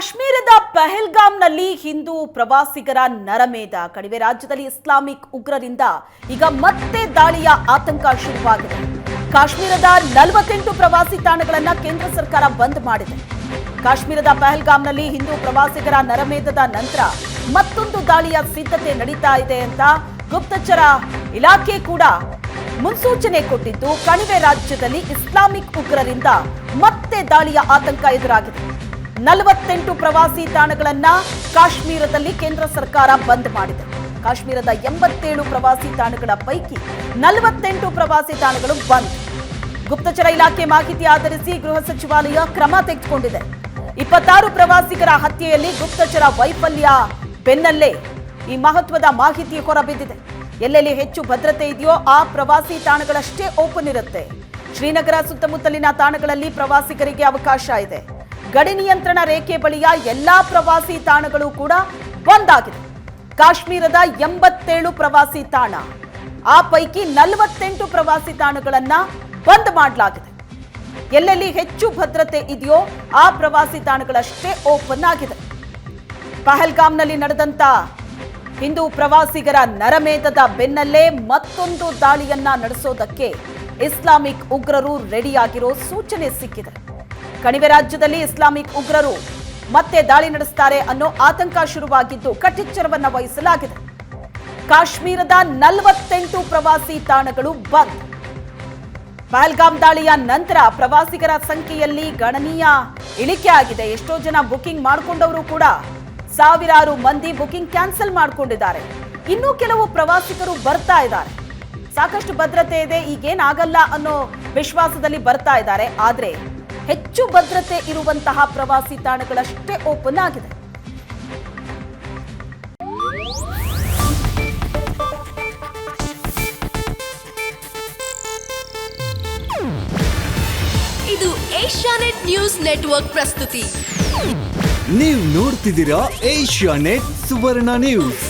ಕಾಶ್ಮೀರದ ಪಹಲ್ಗಾಮ್ನಲ್ಲಿ ಹಿಂದೂ ಪ್ರವಾಸಿಗರ ನರಮೇಧ. ಕಣಿವೆ ರಾಜ್ಯದಲ್ಲಿ ಇಸ್ಲಾಮಿಕ್ ಉಗ್ರರಿಂದ ಈಗ ಮತ್ತೆ ದಾಳಿಯ ಆತಂಕ ಶುರುವಾಗಿದೆ. ಕಾಶ್ಮೀರದ ನಲವತ್ತೆಂಟು ಪ್ರವಾಸಿ ತಾಣಗಳನ್ನು ಕೇಂದ್ರ ಸರ್ಕಾರ ಬಂದ್ ಮಾಡಿದೆ. ಕಾಶ್ಮೀರದ ಪಹಲ್ಗಾಮ್ನಲ್ಲಿ ಹಿಂದೂ ಪ್ರವಾಸಿಗರ ನರಮೇಧದ ನಂತರ ಮತ್ತೊಂದು ದಾಳಿಯ ಸಿದ್ಧತೆ ನಡೀತಾ ಇದೆ ಅಂತ ಗುಪ್ತಚರ ಇಲಾಖೆ ಕೂಡ ಮುನ್ಸೂಚನೆ ಕೊಟ್ಟಿದ್ದು, ಕಣಿವೆ ರಾಜ್ಯದಲ್ಲಿ ಇಸ್ಲಾಮಿಕ್ ಉಗ್ರರಿಂದ ಮತ್ತೆ ದಾಳಿಯ ಆತಂಕ ಎದುರಾಗಿದೆ. ನಲವತ್ತೆಂಟು ಪ್ರವಾಸಿ ತಾಣಗಳನ್ನ ಕಾಶ್ಮೀರದಲ್ಲಿ ಕೇಂದ್ರ ಸರ್ಕಾರ ಬಂದ್ ಮಾಡಿದೆ. ಕಾಶ್ಮೀರದ ಎಂಬತ್ತೇಳು ಪ್ರವಾಸಿ ತಾಣಗಳ ಪೈಕಿ ನಲವತ್ತೆಂಟು ಪ್ರವಾಸಿ ತಾಣಗಳು ಬಂದ್. ಗುಪ್ತಚರ ಇಲಾಖೆ ಮಾಹಿತಿ ಆಧರಿಸಿ ಗೃಹ ಸಚಿವಾಲಯ ಕ್ರಮ ತೆಗೆದುಕೊಂಡಿದೆ. ಇಪ್ಪತ್ತಾರು ಪ್ರವಾಸಿಗರ ಹತ್ಯೆಯಲ್ಲಿ ಗುಪ್ತಚರ ವೈಫಲ್ಯ ಬೆನ್ನಲ್ಲೇ ಈ ಮಹತ್ವದ ಮಾಹಿತಿ ಹೊರಬಿದ್ದಿದೆ. ಎಲ್ಲೆಲ್ಲಿ ಹೆಚ್ಚು ಭದ್ರತೆ ಇದೆಯೋ ಆ ಪ್ರವಾಸಿ ತಾಣಗಳಷ್ಟೇ ಓಪನ್ ಇರುತ್ತೆ. ಶ್ರೀನಗರ ಸುತ್ತಮುತ್ತಲಿನ ತಾಣಗಳಲ್ಲಿ ಪ್ರವಾಸಿಗರಿಗೆ ಅವಕಾಶ ಇದೆ. ಗಡಿ ನಿಯಂತ್ರಣ ರೇಖೆ ಬಳಿಯ ಎಲ್ಲಾ ಪ್ರವಾಸಿ ತಾಣಗಳು ಕೂಡ ಬಂದ್ ಆಗಿದೆ ಕಾಶ್ಮೀರದ ಎಂಬತ್ತೇಳು ಪ್ರವಾಸಿ ತಾಣ, ಆ ಪೈಕಿ ನಲವತ್ತೆಂಟು ಪ್ರವಾಸಿ ತಾಣಗಳನ್ನ ಬಂದ್ ಮಾಡಲಾಗಿದೆ. ಎಲ್ಲೆಲ್ಲಿ ಹೆಚ್ಚು ಭದ್ರತೆ ಇದೆಯೋ ಆ ಪ್ರವಾಸಿ ತಾಣಗಳಷ್ಟೇ ಓಪನ್ ಆಗಿದೆ. ಪಹಲ್ಗಾಮ್ನಲ್ಲಿ ನಡೆದಂತ ಹಿಂದೂ ಪ್ರವಾಸಿಗರ ನರಮೇಧದ ಬೆನ್ನಲ್ಲೇ ಮತ್ತೊಂದು ದಾಳಿಯನ್ನ ನಡೆಸೋದಕ್ಕೆ ಇಸ್ಲಾಮಿಕ್ ಉಗ್ರರು ರೆಡಿಯಾಗಿರೋ ಸೂಚನೆ ಸಿಕ್ಕಿದೆ. ಕಣಿವೆ ರಾಜ್ಯದಲ್ಲಿ ಇಸ್ಲಾಮಿಕ್ ಉಗ್ರರು ಮತ್ತೆ ದಾಳಿ ನಡೆಸ್ತಾರೆ ಅನ್ನೋ ಆತಂಕ ಶುರುವಾಗಿದ್ದು ಕಟ್ಟೆಚ್ಚರವನ್ನ ವಹಿಸಲಾಗಿದೆ. ಕಾಶ್ಮೀರದ ನಲವತ್ತೆಂಟು ಪ್ರವಾಸಿ ತಾಣಗಳು ಬಂದ್. ಪಹಲ್ಗಾಮ್ ದಾಳಿಯ ನಂತರ ಪ್ರವಾಸಿಗರ ಸಂಖ್ಯೆಯಲ್ಲಿ ಗಣನೀಯ ಇಳಿಕೆ ಆಗಿದೆ. ಎಷ್ಟೋ ಜನ ಬುಕಿಂಗ್ ಮಾಡಿಕೊಂಡವರು ಕೂಡ ಸಾವಿರಾರು ಮಂದಿ ಬುಕಿಂಗ್ ಕ್ಯಾನ್ಸಲ್ ಮಾಡಿಕೊಂಡಿದ್ದಾರೆ. ಇನ್ನೂ ಕೆಲವು ಪ್ರವಾಸಿಗರು ಬರ್ತಾ ಇದ್ದಾರೆ. ಸಾಕಷ್ಟು ಭದ್ರತೆ ಇದೆ, ಈಗೇನಾಗಲ್ಲ ಅನ್ನೋ ವಿಶ್ವಾಸದಲ್ಲಿ ಬರ್ತಾ ಇದ್ದಾರೆ. ಆದ್ರೆ ಹೆಚ್ಚು ಭದ್ರತೆ ಇರುವಂತಹ ಪ್ರವಾಸಿ ತಾಣಗಳಷ್ಟೇ ಓಪನ್ ಆಗಿದೆ. ಇದು ಏಷ್ಯಾನೆಟ್ ನ್ಯೂಸ್ ನೆಟ್ವರ್ಕ್ ಪ್ರಸ್ತುತಿ. ನೀವು ನೋಡ್ತಿದ್ದೀರಾ ಏಷ್ಯಾನೆಟ್ ಸುವರ್ಣ ನ್ಯೂಸ್.